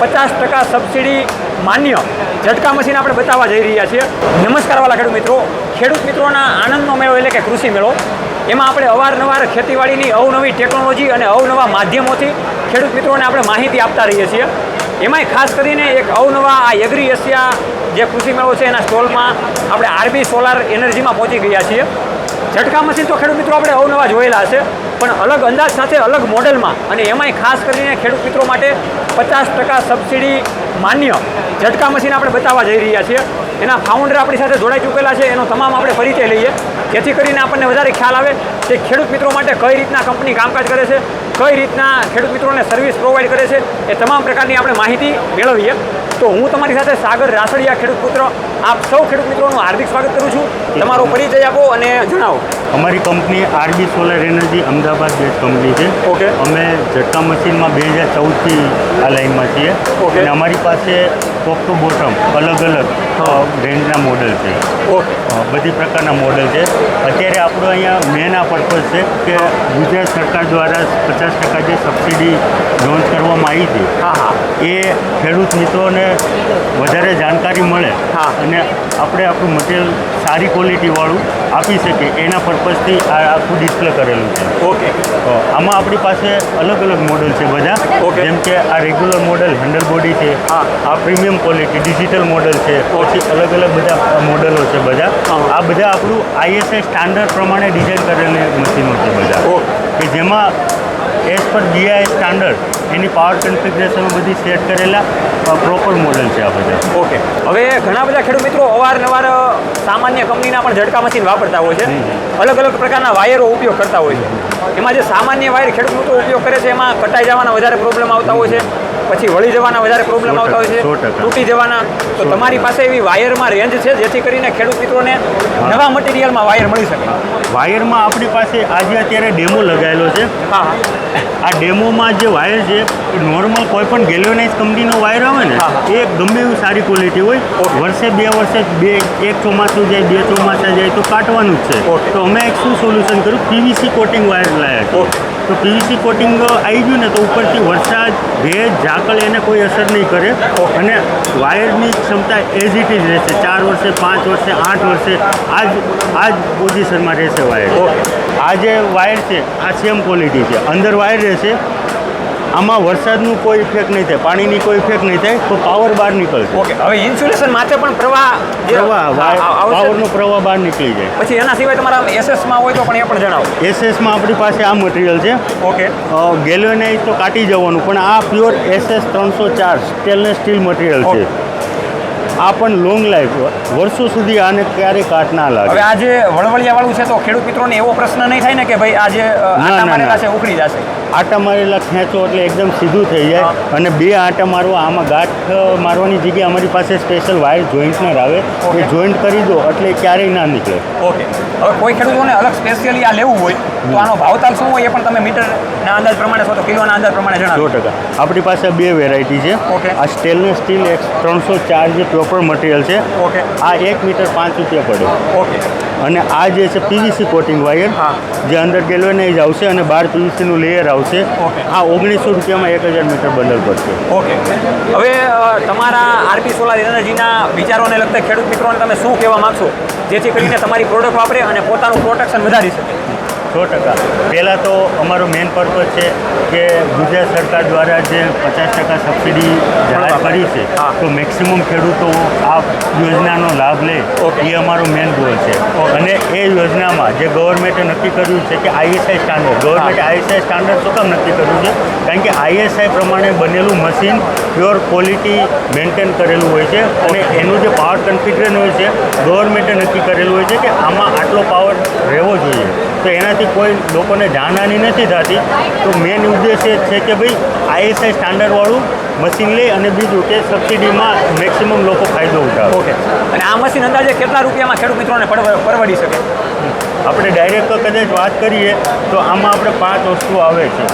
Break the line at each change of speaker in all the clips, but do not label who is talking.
પચાસ ટકા સબસિડી માન્ય ઝટકા મશીન આપણે બતાવવા જઈ રહ્યા છીએ. નમસ્કાર વાલા ખેડૂત મિત્રો. ખેડૂત મિત્રોના આનંદનો મેળો એટલે કે કૃષિ મેળો. એમાં આપણે અવારનવાર ખેતીવાડીની અવનવી ટેકનોલોજી અને અવનવા માધ્યમોથી ખેડૂત મિત્રોને આપણે માહિતી આપતા રહીએ છીએ. એમાંય ખાસ કરીને એક અવનવા આ એગ્રી એશિયા જે કૃષિ મેળો છે એના સ્ટોલમાં આપણે આરબી સોલાર એનર્જીમાં પહોંચી ગયા છીએ. ઝટકા મશીન તો ખેડૂત મિત્રો આપણે અવનવા જોયેલા હશે પણ અલગ અંદાજ સાથે અલગ મોડેલમાં અને એમાંય ખાસ કરીને ખેડૂત મિત્રો માટે પચાસ ટકા સબસિડી માન્ય ઝટકા મશીન આપણે બતાવવા જઈ રહ્યા છીએ. એના ફાઉન્ડર આપણી સાથે જોડાઈ ચૂકેલા છે, એનો તમામ આપણે પરિચય લઈએ. જેથી કરીને આપણને વધારે ખ્યાલ આવે કે ખેડૂત મિત્રો માટે કઈ રીતના કંપની કામકાજ કરે છે, કઈ રીતના ખેડૂત મિત્રોને સર્વિસ પ્રોવાઈડ કરે છે, એ તમામ પ્રકારની આપણે માહિતી મેળવીએ. તો હું તમારી સાથે સાગર રાસડિયા ખેડૂત પુત્ર, આપ સૌ ખેડૂત મિત્રોનું હાર્દિક સ્વાગત કરું છું. તમારો પરિચય આપો અને જણાવો.
અમારી company RB solar energy Ahmedabad base company છે.
ઓકે.
અમે ઝટકા મશીનમાં બે હજાર ચૌદથી આ લાઈનમાં છીએ.
ઓકે.
અને અમારી પાસે ટોપ ટુ બોટમ અલગ અલગ રેન્જના મોડલ છે.
ઓકે.
બધી પ્રકારના મોડલ છે. અત્યારે આપણો અહીંયા મેન આ પર્પઝ છે કે ગુજરાત સરકાર દ્વારા પચાસ ટકા જે સબસિડી લોન્ચ કરવામાં આવી હતી
હા
એ ખેડૂત મિત્રોને વધારે જાણકારી મળે. અને આપણે આપણું મટીરિયલ સારી ક્વોલિટીવાળું આપી શકે એના પર્પઝથી આ આખું ડિસ્પ્લે કરેલું છે
ઓકે
તો આમાં આપણી પાસે અલગ અલગ મોડલ છે બધા
ઓકે.
જેમ કે આ રેગ્યુલર મોડલ હેન્ડલ બોડી છે
હા.
આ પ્રીમિયમ ક્વોલિટી ડિજિટલ મોડલ છે પછી અલગ અલગ બધા મોડલો છે બધા આ બધા આપણું આઈએસઆઈ સ્ટાન્ડર્ડ પ્રમાણે ડિઝાઇન કરેલી મશીનો છે બધા
ઓકે.
કે જેમાં એઝ પર જીઆઈ સ્ટાન્ડર્ડ એની પાવર કન્ફિગ્રેશનો બધી સેટ કરેલા પ્રોપર મોડલ છે આ બધા.
ઓકે હવે ઘણા બધા ખેડૂત મિત્રો અવારનવાર સામાન્ય કંપનીના પણ ઝટકા મશીન વાપરતા હોય છે. અલગ અલગ પ્રકારના વાયરો ઉપયોગ કરતા હોય છે. એમાં જે સામાન્ય વાયર ખેડૂત મિત્રો ઉપયોગ કરે છે એમાં કટાઈ જવાના વધારે પ્રોબ્લેમ આવતા હોય છે. પછી વળી જવાના વધારે પ્રોબ્લેમ આવતા હોય છે તૂટી જવાના તો તમારી પાસે એવી વાયરમાં રેન્જ છે જેથી કરીને ખેડૂત મિત્રોને નવા મટીરિયલમાં વાયર મળી શકે.
વાયરમાં આપણી પાસે આજે અત્યારે ડેમો લગાવેલો છે. આ ડેમોમાં જે વાયર છે એ નોર્મલ કોઈ પણ ગેલ્યોનાઇઝ કંપનીનો વાયર આવે ને. એ ગમે એવી સારી ક્વોલિટી હોય. વર્ષે બે વર્ષે બે એક ચોમાસું જાય બે ચોમાસા જાય તો કાટવાનું જ છે. તો અમે એક શું સોલ્યુશન કર્યું? પીવીસી કોટિંગ વાયર લાયા તો પીવીસી કોટિંગ આવી ગયું ને તો ઉપરથી વરસાદ ભેજ ઝાકળ એને કોઈ અસર નહીં કરે. અને વાયરની ક્ષમતા એઝ ઇટ ઇઝ રહેશે. ચાર વર્ષે, પાંચ વર્ષે, આઠ વર્ષે આ જ આ જ પોઝિશનમાં રહેશે વાયર. આ જે વાયર છે, આ સેમ ક્વોલિટી છે. અંદર વાયર રહેશે આમાં વરસાદનું કોઈ ઇફેક્ટ નહીં થાય પાણીની કોઈ ઇફેક્ટ નહીં થાય તો પાવર બહાર નીકળશે.
ઓકે હવે ઇન્સ્યુલેશન માટે પણ પ્રવાહ
પ્રવાહ પાવરનો પ્રવાહ બહાર નીકળી જાય.
પછી એના સિવાય તમારા એસએસમાં હોય તો પણ એ પણ જણાવો.
એસએસમાં આપણી પાસે આ મટીરિયલ છે.
ઓકે.
ગેલ્વેનાઇઝ તો કાઢી જવાનું પણ આ પ્યોર એસએસ ત્રણસો ચાર સ્ટેનલેસ સ્ટીલ મટીરિયલ છે. આ પણ લોંગ લાઈફ વર્ષો સુધી આને ક્યારેય કાટ ના લાગે.
હવે આજે વળવળિયા વાળું છે તો ખેડૂત મિત્રોને એવો પ્રશ્ન નહીં થાય ને કે ભાઈ આજે આટા મારેલા છે ઉખડી જશે.
આટા મારેલા ખેંચો એટલે એકદમ સીધું થઈ જાય અને બે આટા મારવા આમાં ગાંઠ મારવાની જગ્યાએ અમારી પાસે સ્પેશિયલ વાયર જોઈન્ટનર આવે. એ જોઈન્ટ કરી દો એટલે ક્યારેય ના નીકળે.
ઓકે. હવે કોઈ ખેડૂતોને અલગ સ્પેશિયલી આ લેવું હોય તો આનો ભાવતાલ શું હોય એ પણ તમે મીટરના અંદાજ પ્રમાણે છો તો કિલોના અંદાજ પ્રમાણે
સો
જણાવો
ટકા. આપણી પાસે બે વેરાયટી છે. આ સ્ટેનલેસ સ્ટીલ એક ત્રણસો ચાર જે પ્રોપર મટીરિયલ છે.
ઓકે.
આ એક મીટર પાંચ રૂપિયા પડે.
ઓકે
અને આ જે છે પીવીસી કોટિંગ વાયર જે અંદર ગેલ્વેનાઇઝ આવશે અને બહાર પીવીસીનું લેયર આવશે. આ ઓગણીસો રૂપિયામાં એક હજાર મીટર બંડલ પડશે.
ઓકે હવે તમારા આરપી સોલાર એનર્જીના વિચારોને લગતા ખેડૂત મિત્રોને તમે શું કહેવા માગશો? જેથી કરીને તમારી પ્રોડક્ટ વાપરે અને પોતાનું પ્રોટેક્શન વધારી શકે.
સો ટકા. પહેલાં તો અમારો મેઇન પર્પઝ છે કે ગુજરાત સરકાર દ્વારા જે પચાસ ટકા સબસિડી જાહેર કરી છે તો મેક્સિમમ ખેડૂતો આ યોજનાનો લાભ લે. એ અમારો મેઇન ગોલ છે. અને એ યોજનામાં જે ગવર્મેન્ટે નક્કી કર્યું છે કે આઈએસઆઈ સ્ટાન્ડર્ડ ગવર્મેન્ટે આઈએસઆઈ સ્ટાન્ડર્ડ શું કામ નક્કી કર્યું છે? કારણ કે આઈએસઆઈ પ્રમાણે બનેલું મશીન પ્યોર ક્વોલિટી મેન્ટેન કરેલું હોય છે અને એનું જે પાવર કન્ફિગ્રેશન હોય છે ગવર્મેન્ટે નક્કી કરેલું હોય છે કે આમાં આટલો પાવર રહેવો જોઈએ. તો એનાથી કોઈ લોકોને જાનહાની નથી થતી. તો મેન ઉદ્દેશ એ છે કે ભાઈ આઈએસઆઈ સ્ટાન્ડર્ડવાળું મશીન લે અને બીજું કે સબસિડીમાં મેક્સિમમ લોકો ફાયદો ઉઠાવે.
ઓકે. અને આ મશીન અંદાજે કેટલા રૂપિયામાં ખેડૂત મિત્રોને પરવ- પરવડી શકે?
આપણે ડાયરેક્ટ કદાચ વાત કરીએ તો આમાં આપણે પાંચ વસ્તુ આવે છે.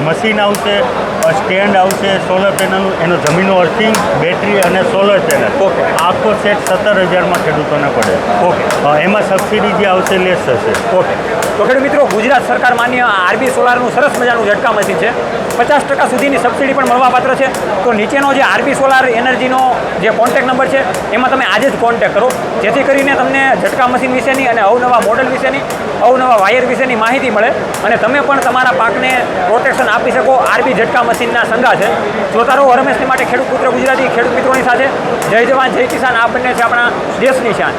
મશીન આવશે સ્ટેન્ડ આવશે સોલર પેનલનું એનો જમીનનું અર્થિંગ બેટરી અને સોલર પેનલ
ઓકે.
આખો સેટ સત્તર હજારમાં ખેડૂતોને પડે.
ઓકે.
એમાં સબસિડી જે આવશે લેસ થશે.
ઓકે. તો ખેડૂત મિત્રો ગુજરાત સરકાર માન્ય આરબી સોલારનું સરસ મજાનું ઝટકા મશીન છે. પચાસ ટકા સુધીની સબસિડી પણ મળવાપાત્ર છે. તો નીચેનો જે આરબી સોલાર એનર્જીનો જે કોન્ટેક્ટ નંબર છે, એમાં તમે આજે જ કોન્ટેક કરો. જેથી કરીને તમને ઝટકા મશીન વિશેની અને અવનવા મોડલ વિશેની, અવનવા વાયર વિશેની માહિતી મળે અને તમે પણ તમારા પાકને પ્રોટેક્શન આપી શકો. આરબી ઝટકા મશીનના સંગા છે. જોતા રહો, હરમેશની માટે ખેડૂત પુત્ર ગુજરાતી, ખેડૂત મિત્રોની સાથે. જય જવાન, જય કિસાન. આ બંને છે આપણા દેશની શાન.